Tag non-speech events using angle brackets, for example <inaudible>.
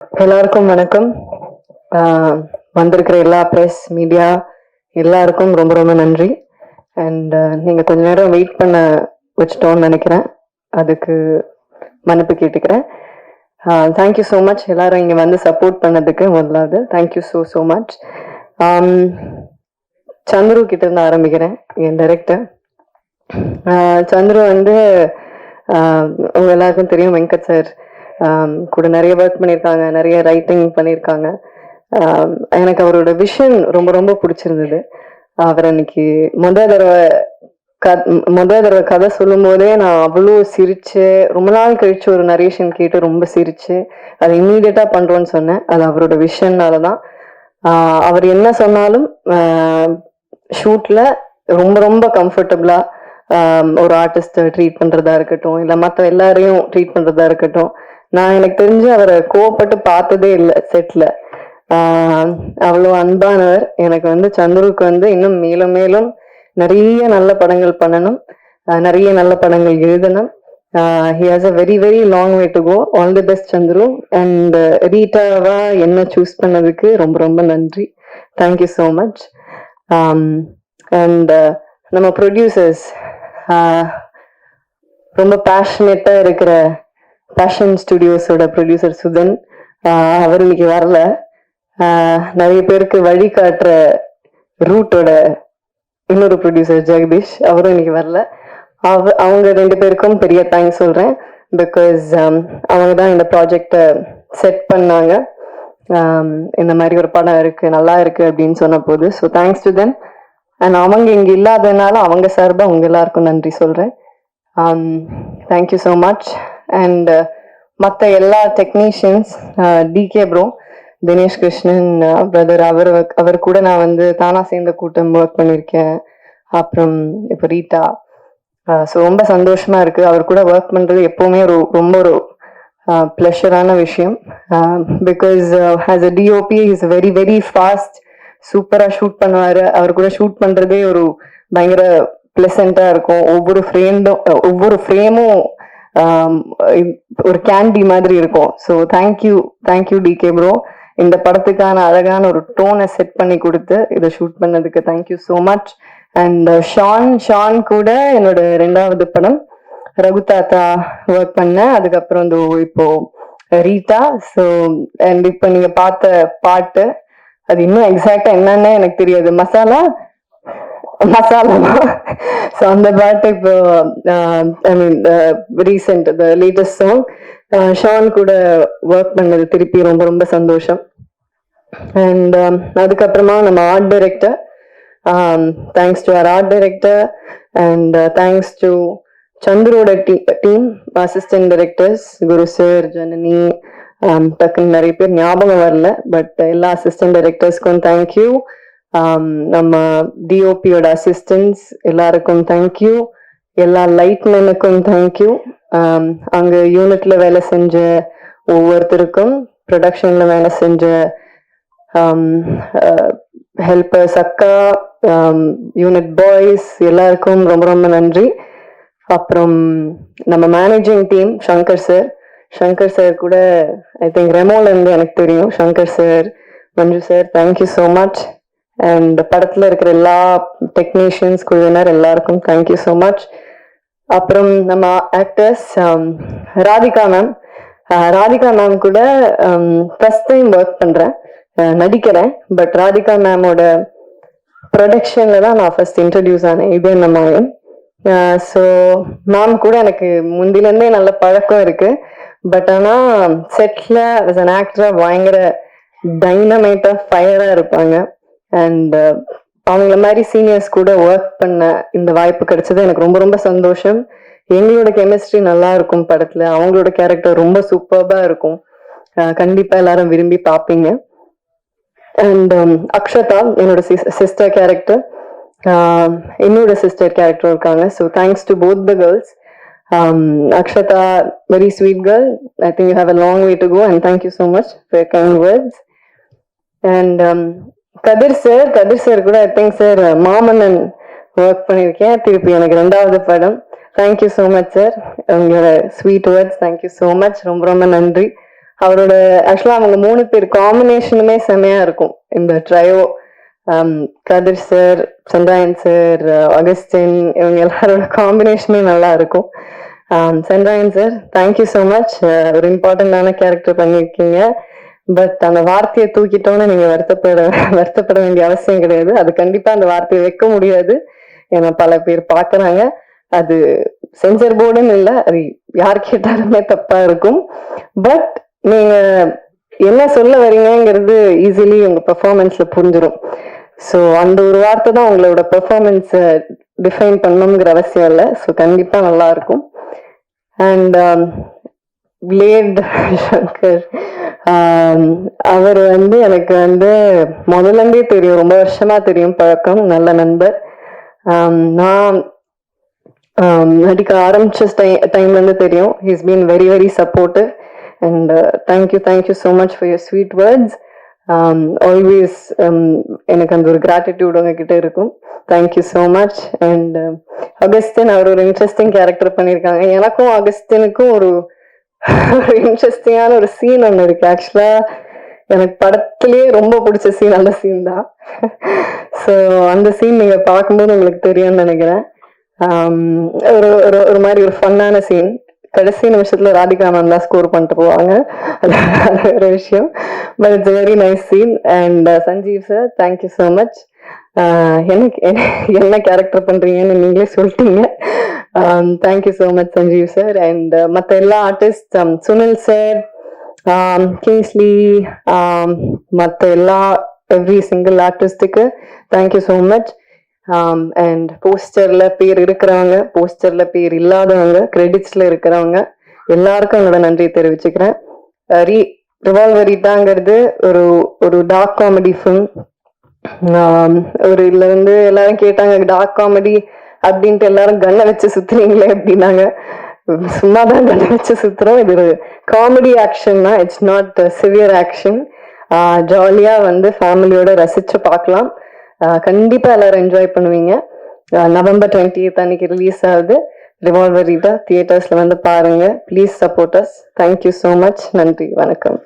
எல்லாருக்கும் வணக்கம். வந்திருக்கிற எல்லா ப்ரெஸ் மீடியா எல்லாருக்கும் ரொம்ப ரொம்ப நன்றி. அண்ட் நீங்கள் கொஞ்ச நேரம் வெயிட் பண்ண வச்சிட்டோம்னு நினைக்கிறேன். அதுக்கு மன்னிப்பு கேட்டுக்கிறேன். தேங்க்யூ ஸோ மச் எல்லாரும் இங்கே வந்து சப்போர்ட் பண்ணதுக்கு முதலாவது thank you so so much Chandru கிட்ட இருந்து ஆரம்பிக்கிறேன் என் டைரக்டர் சந்துரு வந்து உங்க எல்லாருக்கும் தெரியும் வெங்கட் சார் கூட நிறைய ஒர்க் பண்ணியிருக்காங்க நிறைய ரைட்டிங் பண்ணியிருக்காங்க. எனக்கு அவரோட விஷன் ரொம்ப ரொம்ப பிடிச்சிருந்தது. அவர் அன்னைக்கு முதல் தடவை க முதல் தடவை கதை சொல்லும் போதே நான் அவ்வளோ சிரிச்சு ரொம்ப நாள் கழிச்சு ஒரு நரேஷன் கேட்டு ரொம்ப சிரிச்சு அதை இம்மீடியட்டா பண்றோம்னு சொன்னேன். அது அவரோட விஷன்னால தான். அவர் என்ன சொன்னாலும் ஷூட்ல ரொம்ப ரொம்ப கம்ஃபர்டபுளா ஒரு ஆர்டிஸ்ட்டை ட்ரீட் பண்றதா இருக்கட்டும் இல்லை மற்ற எல்லாரையும் ட்ரீட் பண்றதா இருக்கட்டும் நான் எனக்கு தெரிஞ்சு அவரை கோவப்பட்டு பார்த்ததே இல்லை செட்ல அவ்வளோ அன்பானவர். எனக்கு வந்து சந்துருக்கு வந்து இன்னும் மேலும் மேலும் நிறைய நல்ல படங்கள் பண்ணணும். நிறைய நல்ல படங்கள் எழுதணும். He has a very very long way to go all the best Chandru. And uh, ரீட்டாவா என்ன சூஸ் பண்ணதுக்கு ரொம்ப ரொம்ப நன்றி. Thank you so much and நம்ம ப்ரொடியூசர்ஸ் ரொம்ப பேஷனேட்டாக இருக்கிற பேஷன் ஸ்டுடியோஸோட ப்ரொடியூசர் சுதன் அவர் இன்னைக்கு வரல. நிறைய பேருக்கு வழி காட்டுற ரூட்டோட இன்னொரு ப்ரொடியூசர் ஜெகதீஷ் அவரும் இன்னைக்கு வரல. அவ அவங்க ரெண்டு பேருக்கும் பெரிய தேங்க்ஸ் சொல்கிறேன் பிகாஸ் அவங்க தான் இந்த ப்ராஜெக்டை செட் பண்ணாங்க. இந்த மாதிரி ஒரு படம் இருக்குது நல்லா இருக்குது அப்படின்னு சொன்ன போது so thanks to them and அவங்க இங்கே இல்லாததுனால அவங்க சார்பாக உங்க எல்லாருக்கும் நன்றி சொல்கிறேன் thank you so much and uh, மற்ற எல்லா technicians DK bro Dinesh Krishnan uh, brother அவர் அவர் கூட நான் வந்து தானா சேர்ந்த கூட்டம் ஒர்க் பண்ணியிருக்கேன் அப்புறம் இப்போ ரீட்டா. Uh, ஸோ ரொம்ப சந்தோஷமா இருக்கு. அவர் கூட ஒர்க் பண்றது எப்பவுமே ஒரு ரொம்ப ஒரு ப்ளஷரான விஷயம். Because has a DOP is very very fast சூப்பராக ஷூட் பண்ணுவார். அவர் கூட ஷூட் பண்ணுறதே ஒரு பயங்கர ப்ளசண்ட்டாக இருக்கும். ஒவ்வொரு ஃப்ரேண்டும் ஒவ்வொரு ஃப்ரேமும் ஒரு கேண்டி மாதிரி இருக்கும். So thank you thank you DK bro இந்த படத்துக்கான அழகான ஒரு டோனை செட் பண்ணி கொடுத்து இதை ஷூட் பண்ணதுக்கு thank you so much and Shaan Shaan கூட என்னோட ரெண்டாவது படம் ரகு தாத்தா ஒர்க் பண்ணேன் அதுக்கப்புறம் இந்த இப்போ ரீட்டா ஸோ அண்ட் இப்போ நீங்கள் பார்த்த பாட்டு அது இன்னும் எக்ஸாக்டா என்னன்னு எனக்கு தெரியாது. மசாலா மசாலா ஸோ அந்த பாட்டு இப்போ I mean recent the latest song Shaan கூட ஒர்க் பண்ணது திருப்பி ரொம்ப ரொம்ப சந்தோஷம். அண்ட் um, அதுக்கப்புறமா நம்ம art director thanks to our art director and thanks to சந்துரோட team assistant directors Guru sir Janani um, டக்குன்னு நிறைய பேர் ஞாபகம் வரல பட் எல்லா அசிஸ்டன்ட் டைரக்டர்ஸ்க்கும் தேங்க்யூ Um, நம்ம டிஓபியோட அசிஸ்டன்ஸ் எல்லாருக்கும் தேங்க்யூ எல்லா லைட்மேனுக்கும் தேங்க்யூ um, அங்க யூனிட்ல வேலை செஞ்ச ஒவ்வொருத்தருக்கும் ப்ரொடக்ஷன்ல வேலை செஞ்ச um, uh, ஹெல்பர்ஸ் அக்கா யூனிட் பாய்ஸ் எல்லாருக்கும் ரொம்ப ரொம்ப நன்றி. அப்புறம் நம்ம managing team Shankar sir Shankar sir கூட ஐ திங்க் ரெமோல இருந்து எனக்கு தெரியும். Shankar sir Manju sir thank you so much and படத்தில் இருக்கிற எல்லா டெக்னீஷியன்ஸ் குழுவினர் எல்லாருக்கும் தேங்க்யூ ஸோ மச் அப்புறம் நம்ம actors um, Radhika ma'am Radhika ma'am கூட ஃபஸ்ட் டைம் ஒர்க் பண்ணுறேன் நடிக்கிறேன். பட் ராதிகா மேமோட ப்ரொடக்ஷன்ல தான் நான் ஃபர்ஸ்ட் இன்ட்ரடியூஸ் ஆனேன். இது என்ன மாயம் ஸோ மேம் கூட எனக்கு முந்திலேருந்தே நல்ல பழக்கம் இருக்கு. பட் ஆனால் செட்டில் அஸ் அன் ஆக்டராக பயங்கர டைனமைட்டாக ஃபயராக இருப்பாங்க. அண்ட் uh, அவங்கள மாதிரி சீனியர்ஸ் கூட ஒர்க் பண்ண இந்த வாய்ப்பு கிடைச்சது எனக்கு ரொம்ப ரொம்ப சந்தோஷம். எங்களோட கெமிஸ்ட்ரி நல்லா இருக்கும் படத்துல. அவங்களோட கேரக்டர் ரொம்ப சூப்பர்பா இருக்கும். கண்டிப்பா எல்லாரும் விரும்பி பார்ப்பீங்க அண்ட் um, அக்ஷதா என்னோட சிஸ்டர் கேரக்டர் என்னோட சிஸ்டர் கேரக்டர் இருக்காங்க. So thanks to both the girls Akshata very sweet girl I think you have a long way to go and thank you so much for kind words and Kathir sir Kathir sir கூட I think sir Maamannan work பண்ணியிருக்கேன். திருப்பி எனக்கு ரெண்டாவது படம். Thank you so much sir உங்களோட sweet words thank you so much ரொம்ப ரொம்ப நன்றி. அவரோட ஆக்சுவலாக அவங்க மூணு பேர் காம்பினேஷனுமே செமையாக இருக்கும். இந்த trio Kathir sir Chandrayan sir Augustine இவங்க எல்லாரோட காம்பினேஷனுமே நல்லா இருக்கும். Um, Chandrayan sir thank you so much ஒரு இம்பார்ட்டண்டான கேரக்டர் பண்ணியிருக்கீங்க. பட் அந்த வார்த்தையை தூக்கிட்டோம்னு நீங்க வருத்தப்பட வருத்தப்பட வேண்டிய அவசியம் கிடையாது. அது கண்டிப்பா அந்த வார்த்தையை வைக்க முடியாது. ஏன்னா பல பேர் பாக்குறாங்க அது சென்சர் போர்டுன்னு இல்லை அது யார் கேட்டாலுமே தப்பா இருக்கும். பட் நீங்க என்ன சொல்ல வரீங்கங்கிறது ஈஸிலி உங்க பெர்ஃபார்மன்ஸ்ல புரிஞ்சிடும் ஸோ அந்த ஒரு வார்த்தை தான் உங்களோட பெர்ஃபார்மன்ஸை டிஃபைன் பண்ணணுங்கிற அவசியம் இல்லை. ஸோ கண்டிப்பா நல்லா இருக்கும். அண்ட் பிளேட் சங்கர் அவர் வந்து எனக்கு வந்து முதல்ல இருந்தே தெரியும். ரொம்ப வருஷமா தெரியும் பழக்கம். நல்ல நண்பர். Um, நான் um, நடிக்க ஆரம்பிச்ச டைம் டைம்லேருந்து தெரியும். He's been very very supportive and thank you thank you so much for your sweet words always எனக்கு அந்த ஒரு கிராட்டிடியூட் உங்ககிட்ட இருக்கும். Thank you so much and Augustine அவர் ஒரு இன்ட்ரெஸ்டிங் கேரக்டர் பண்ணியிருக்காங்க எனக்கும் அகஸ்தினுக்கும் ஒரு <laughs> இன்ட்ரெஸ்டிங்கான ஒரு சீன் ஒன்று இருக்கு. ஆக்சுவலா எனக்கு படத்திலேயே ரொம்ப பிடிச்ச சீன் அந்த சீன் தான். <laughs> ஸோ அந்த சீன் நீங்க பார்க்கும்போது உங்களுக்கு தெரியும்னு நினைக்கிறேன். Um, ஒரு ஒரு ஒரு மாதிரி ஒரு ஃபன்னான சீன் கடைசி நிமிஷத்துல ராதிகா மேம் தான் ஸ்கோர் பண்ணிட்டு போவாங்க. அது ஒரு விஷயம். But it's very nice scene and Sanjeev sir thank you so much எனக்கு என்ன- என்ன கேரக்டர் பண்றீங்கன்னு நீங்களே சொல்லிட்டீங்க. Thank you so much Sanjeev sir and மற்ற எல்லா ஆர்டிஸ்ட் சுனில் சார் கேஸ்லி மற்ற எல்லா every single ஆர்டிஸ்ட்டுக்கு thank you so much and போஸ்டர்ல பேர் இருக்கிறவங்க போஸ்டர்ல பேர் இல்லாதவங்க கிரெடிட்ஸ்ல இருக்கிறவங்க எல்லாருக்கும் என்னோட நன்றியை தெரிவிச்சுக்கிறேன். ரீ ரிவால்வரிட்டாங்கிறது ஒரு ஒரு டார்க் காமெடி ஃபிலிம் ஒரு இதுல வந்து எல்லாரும் கேட்டாங்க டார்க் காமெடி அப்படின்ட்டு எல்லாரும் கண்ணை வச்சு சுத்துறீங்களே அப்படின்னாங்க. சும்மா தான் கண்ணை வச்சு சுத்துறோம். இது ஒரு காமெடி ஆக்ஷன் தான் இட்ஸ் நாட் சிவியர் ஆக்ஷன் ஜாலியா வந்து ஃபேமிலியோட ரசிச்சு பார்க்கலாம். கண்டிப்பா எல்லாரும் என்ஜாய் பண்ணுவீங்க. நவம்பர் டுவெண்ட்டி அன்னைக்கு ரிலீஸ் ஆகுது. ரிவால்வர் ரீடா தியேட்டர்ஸ்ல வந்து பாருங்க. Please support us thank you so much நன்றி. வணக்கம்.